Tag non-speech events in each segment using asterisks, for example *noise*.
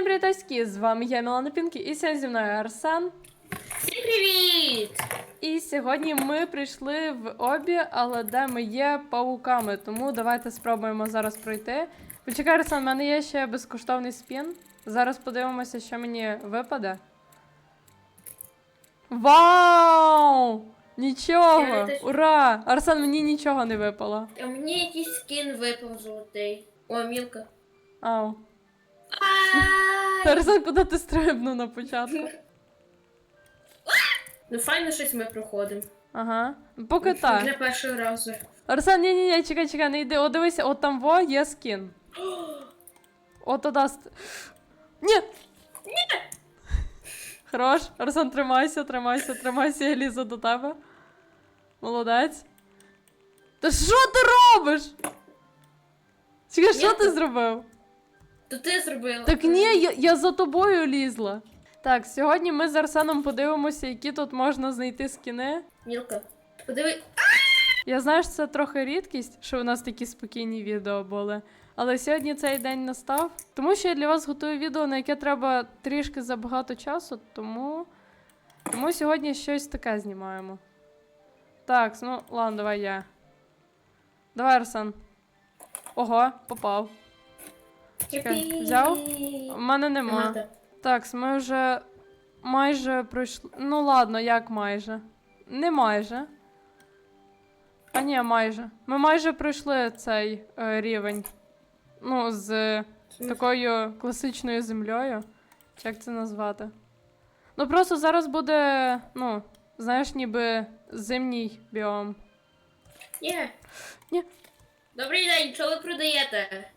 Всім привітаські! З вами я Мілана Пінкі і сьогодні зі мною Арсен. Всім привіт! І сьогодні ми прийшли в обі, але де ми є пауками. Тому давайте спробуємо зараз пройти. Почекай, Арсен, в мене є ще безкоштовний спін. Зараз подивимося, що мені випаде. Вау! Нічого! Я Ура! Арсен, мені нічого не випало. А мені якийсь скін випав золотий. О, мілка. Ау. Ай! Арсен, куди ти стрибнув на початку? Ну файно щось ми проходимо. Ага. Поки так. Для першого разу. Арсен, ні, ні, ні, чекай, чекай, не йди. О, дивися, от там во є скін. *gasps* От туди. ст- Ні! Ні! Хорош. Арсен, тримайся, тримайся, тримайся, я лізу до тебе. Молодець. Та що ти робиш? Чекай, що Я ти тут- зробив? То ти зробила. Так ні, я, я за тобою лізла. Так, сьогодні ми з Арсеном подивимося, які тут можна знайти скіни. Мілка. Подиви. Я знаю, що це трохи рідкість, що у нас такі спокійні відео були. Але сьогодні цей день настав. Тому що я для вас готую відео, на яке треба трішки забагато часу, тому. Тому сьогодні щось таке знімаємо. Так, ну ладно, давай я. Давай, Арсен. Ого, попав. Чекай, взяв? У мене нема. Так. Ми вже майже пройшли. Ну ладно, як майже? Не майже. А ні, майже. Ми майже пройшли цей е, рівень. Ну, з такою класичною землею. Чи як це назвати? Ну просто зараз буде, ну, знаєш, ніби зимній біом. Є. Ні. Добрий день, що ви продаєте?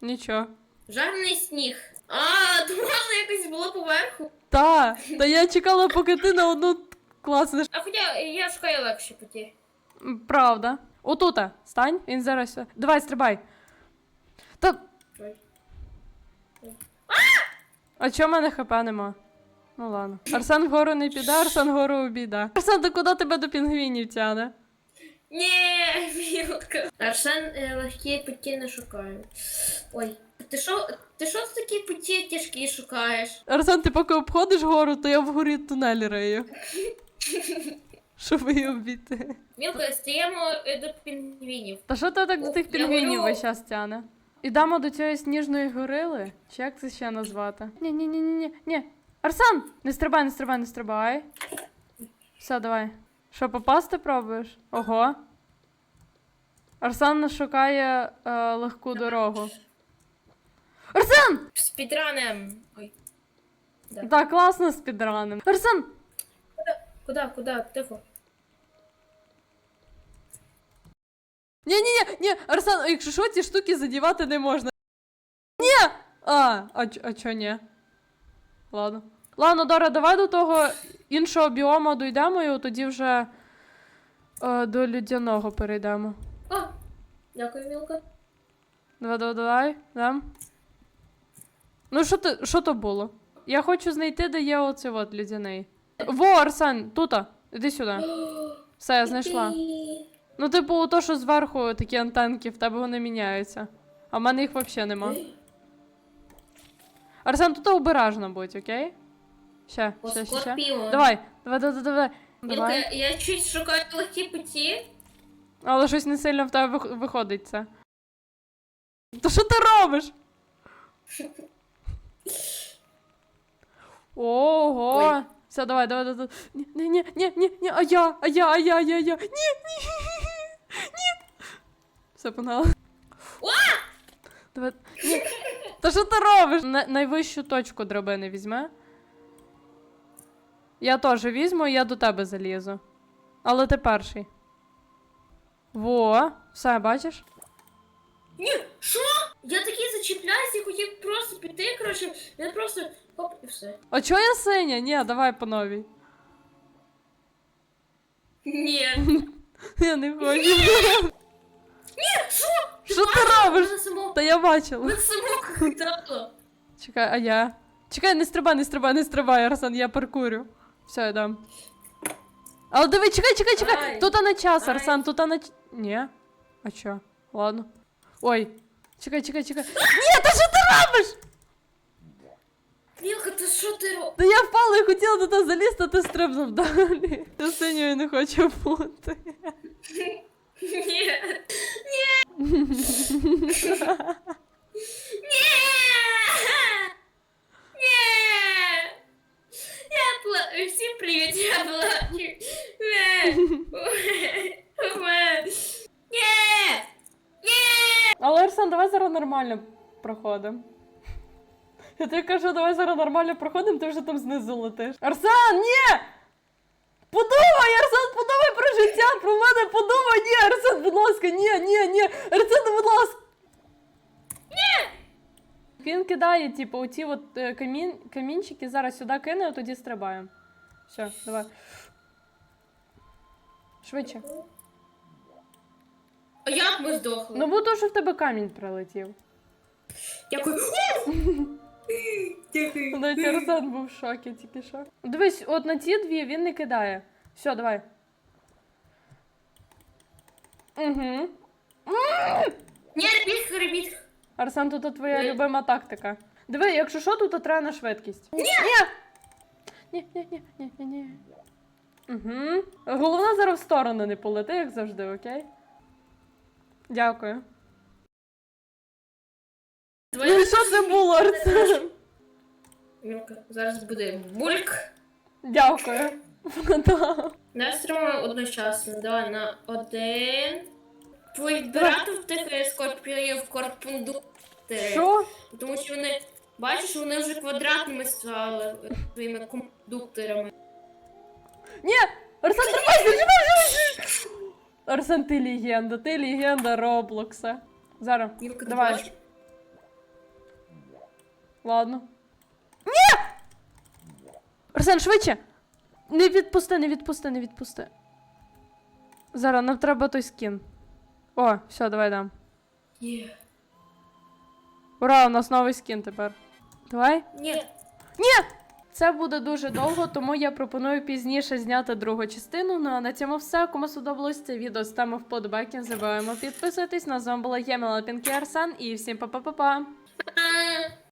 Нічого. Жарний сніг. А, то можна якось було поверху. Та, та я чекала, поки ти на одну класнеш. А хоча я шукаю легші путі. Правда. Отута. Стань, він зараз. Давай, стрибай. Та. Ой. А чого в мене хп нема? Ну ладно. Арсен вгору не піде, Арсен вгору обіда. Арсен, ти куди тебе до пінгвінів тяне? Ні, *laughs* мілка. Арсен е, легкі путі не шукає. Ой, ти що, ти що такі путі тяжкі шукаєш? Арсен, ти поки обходиш гору, то я вгорі тунель рию. *laughs* Щоб її обійти. Мілка, стаємо е, до пінгвінів. Та що ти так до тих пінгвінів весь час тяне? Ідемо до цієї сніжної горили? Чи як це ще назвати? Ні, ні, ні, ні, ні, ні. Арсен! Не стрибай, не стрибай, не стрибай. Все, давай. Що, попасти пробуєш? Ого. Арсен шукає е, легку дорогу. Арсен! Спідранем. Ой. Да. Так, класно з підранем. Арсен! Куда, куда? Тихо. Ні, ні, ні, ні, Арсен, якщо що, ці штуки задівати не можна. Ні! А, а, ч- а чо ні? Ладно. Ладно, Дора, давай до того іншого біома дійдемо і тоді вже е, до людяного перейдемо. О, дякую, Мілка. Давай, давай, давай, дам. Ну, що ти, що то було? Я хочу знайти, де є оцей от людяний. Во, Арсен, тута, іди сюди. *gasps* Все, я знайшла. Ну, типу, то, що зверху такі антенки, в тебе вони міняються. А в мене їх взагалі нема. *gasps* Арсен, тут обережно будь, окей? Ще, По ще, ще, ще. Давай, давай, давай, давай. Мілка, Давай. я чуть шукаю легкі путі. Але щось не сильно в тебе вих- виходить це. То що ти робиш? *laughs* Ого! Ой. Все, давай, давай, давай. Ні, ні, ні, ні, ні, ні, а я, а я, а я, а я, а я. Ні, ні, ні. Все, погнали. Давай. Ні. Та що ти робиш? На- найвищу точку драбини візьме. Я теж візьму, я до тебе залізу. Але ти перший. Во, все, бачиш? Ні, що? Я такий зачіпляюся, я хотів просто піти, коротше, він просто все. А чого я синя? Ні, давай по новій. Ні. *laughs* Я не хочу. Що? Що ти робиш? Мене само, Та я бачила. мене само хитало. Чекай, а я. Чекай, не стрибай, не стрибай, не стрибай, Арсен, я паркурю. Все, йдем. Але диви, чекай, чекай, чекай. Ай. Тут на час, Ай. Арсен, тут на. ч- Ні. А чо? Ладно. Ой. Чекай, чекай, чекай. *gasps* Ні, та що ти робиш? Що ти робиш? Та я впала і хотіла до залізти, а ти стрибнув далі. Я синьою не хочу бути. Ні. Ні. Ні. Я плачу. Всім привіт, я плачу. Ні. Ні. Але Арсен, давай зараз нормально проходимо. Я тобі кажу, давай зараз нормально проходимо, ти вже там знизу летиш. Арсен, ні! Подумай, Арсен, подумай про життя, про мене подумай, ні, Арсен, будь ласка, ні, ні, ні, Арсен, будь ласка. Ні! Він кидає, типу, оці от е, камін, камінчики зараз сюди кине, а тоді стрибаємо. Все, давай. Швидше. А як ми здохли? Ну, бо то, що в тебе камінь прилетів. Дякую. Дякую. Навіть Арсен був в шокі, тільки що. Дивись, от на ці дві він не кидає. Все, давай. Угу. Ні, ребіт, ребіт. Арсен, тут твоя Ні. любима тактика. Диви, якщо що, тут треба на швидкість. Ні! Ні, ні, ні, ні, ні, ні. Угу. Головне зараз в сторону не полети, як завжди, окей? Дякую. Ну і що це було, Арсен? Мілка, зараз буде бульк. Дякую. *laughs* Да. Давай стримуємо одночасно. Давай на один. Твій брат втихає скорпіонів корпундуктори. Що? Тому що вони, бачиш, вони вже квадратними стали своїми кондукторами. Ні! Арсен, тримайся, живи! Арсен, ти легенда, ти легенда Роблокса. Зараз, Мілка, ти давай. бачиш? Ладно. Ні! Арсен, швидше! Не відпусти, не відпусти, не відпусти. Зараз, нам треба той скін. О, все, давай дам. Ні. Ура, у нас новий скін тепер. Давай. Ні. Ні! Це буде дуже довго, тому я пропоную пізніше зняти другу частину. Ну а на цьому все. Кому сподобалось це відео, ставимо вподобайки, не забуваємо підписуватись. На з вами була я, Мела Пінкі Арсен, і всім па-па-па-па!